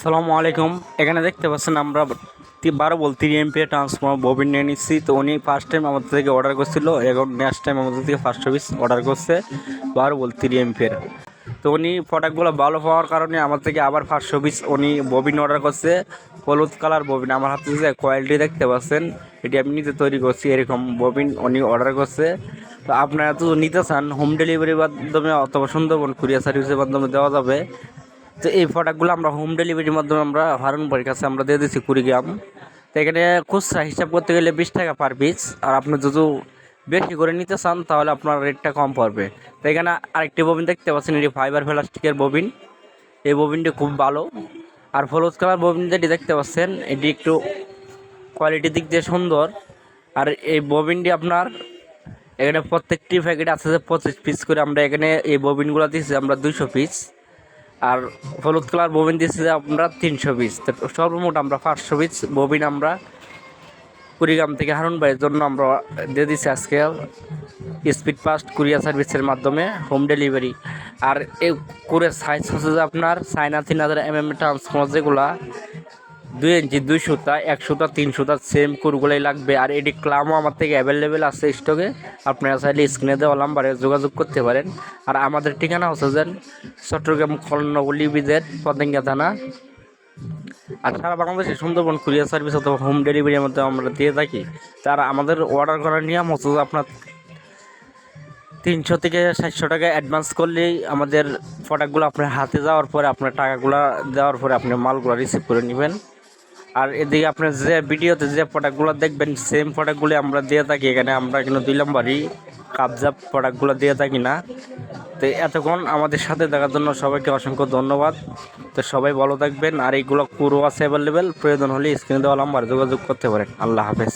সালামু আলাইকুম। এখানে দেখতে পাচ্ছেন আমরা বারো বল তিন এমপি ট্রান্সফর্মার ববিন নিয়ে নিচ্ছি। তো উনি ফার্স্ট টাইম আমাদের থেকে অর্ডার করছিল, এখন নেক্সট টাইম আমাদের থেকে ফার্স্ট সার্ভিস অর্ডার করছে বারো বল তিন এমপির তো উনি প্রোডাক্টগুলো ভালো পাওয়ার কারণে আমার থেকে আবার ফার্স্ট সার্ভিস উনি ববিন অর্ডার করছে। হলুদ কালার ববিন। আমার হাতে যে কোয়ালিটি দেখতে পাচ্ছেন, এটি আমি নিজে তৈরি করছি, এরকম ববিন উনি অর্ডার করছে। তো আপনারা তো নিতে চান হোম ডেলিভারির মাধ্যমে অথবা সুন্দরবন কুরিয়ার সার্ভিসের মাধ্যমে দেওয়া যাবে। তো এই প্রোডাক্টগুলো আমরা হোম ডেলিভারির মাধ্যমে আমরা হারুনবাড়ির কাছে আমরা দিয়ে দিচ্ছি কুড়িগ্রাম তো এখানে খুচরা হিসাব করতে গেলে বিশ টাকা পার পিস আর আপনি যদি বেশি করে নিতে চান, তাহলে আপনার রেটটা কম পড়বে। তো এখানে আরেকটি ববিন দেখতে পাচ্ছেন, এটি ফাইবার প্লাস্টিকের ববিন এই ববিনটি খুব ভালো। আর হলুদ কালার ববিন যেটি দেখতে পাচ্ছেন, এটি একটু কোয়ালিটির দিক দিয়ে সুন্দর। আর এই ববিনটি আপনার এখানে প্রত্যেকটি প্যাকেট আছে যে পঁচিশ পিস করে আমরা এখানে এই ববিনগুলো দিচ্ছি আমরা দুশো পিস আর হলুদ কালার ববিন দিয়েছে যে আমরা তিনশো তো সর্বমোট আমরা পাঁচশো পিস ববিন আমরা কুড়িগ্রাম থেকে হারুন ভাইয়ের জন্য আমরা দিয়ে দিচ্ছি আজকে স্পিড পাস্ট কুরিয়ার সার্ভিসের মাধ্যমে হোম ডেলিভারি। আর এ করে সাইজ হচ্ছে যে আপনার সাইনা তিন হাজার এম এম ট্রান্সফর্মার যেগুলা দুই ইঞ্চি, দুই সুতা, এক সুতা, তিন সুতা সেম কুরগুলোই লাগবে। আর এটি ক্লামও আমার থেকে অ্যাভেলেবেল আছে স্টকে আপনারা চাইলে স্ক্রিনে দেওয়া নাম্বারে যোগাযোগ করতে পারেন। আর আমাদের ঠিকানা হচ্ছে যে চট্টগ্রাম কর্ণগলি বিদের পতেঙ্গা থানা। আর সারা বাংলাদেশে সুন্দরবন কুরিয়ার সার্ভিস অথবা হোম ডেলিভারির মধ্যে আমরা দিয়ে থাকি। তার আমাদের অর্ডার করার নিয়ম হচ্ছে যে আপনার তিনশো থেকে সাতশো টাকা অ্যাডভান্স করলেই আমাদের প্রোডাক্টগুলো আপনার হাতে যাওয়ার পরে, আপনার টাকাগুলো দেওয়ার পরে আপনি মালগুলো রিসিভ করে নেবেন। আর এদিকে আপনার যে ভিডিওতে যে প্রোডাক্টগুলো দেখবেন সেম প্রোডাক্টগুলি আমরা দিয়ে থাকি। এখানে আমরা কিন্তু দুই নম্বরই কাবজা প্রোডাক্টগুলো দিয়ে থাকি না। তো এতক্ষণ আমাদের সাথে দেখার জন্য সবাইকে অসংখ্য ধন্যবাদ। তো সবাই ভালো থাকবেন। আর এইগুলো পুরো আছে অ্যাভেলেবেল প্রয়োজন হলে স্ক্রিনে দেওয়া নাম্বার যোগাযোগ করতে পারেন। আল্লাহ হাফেজ।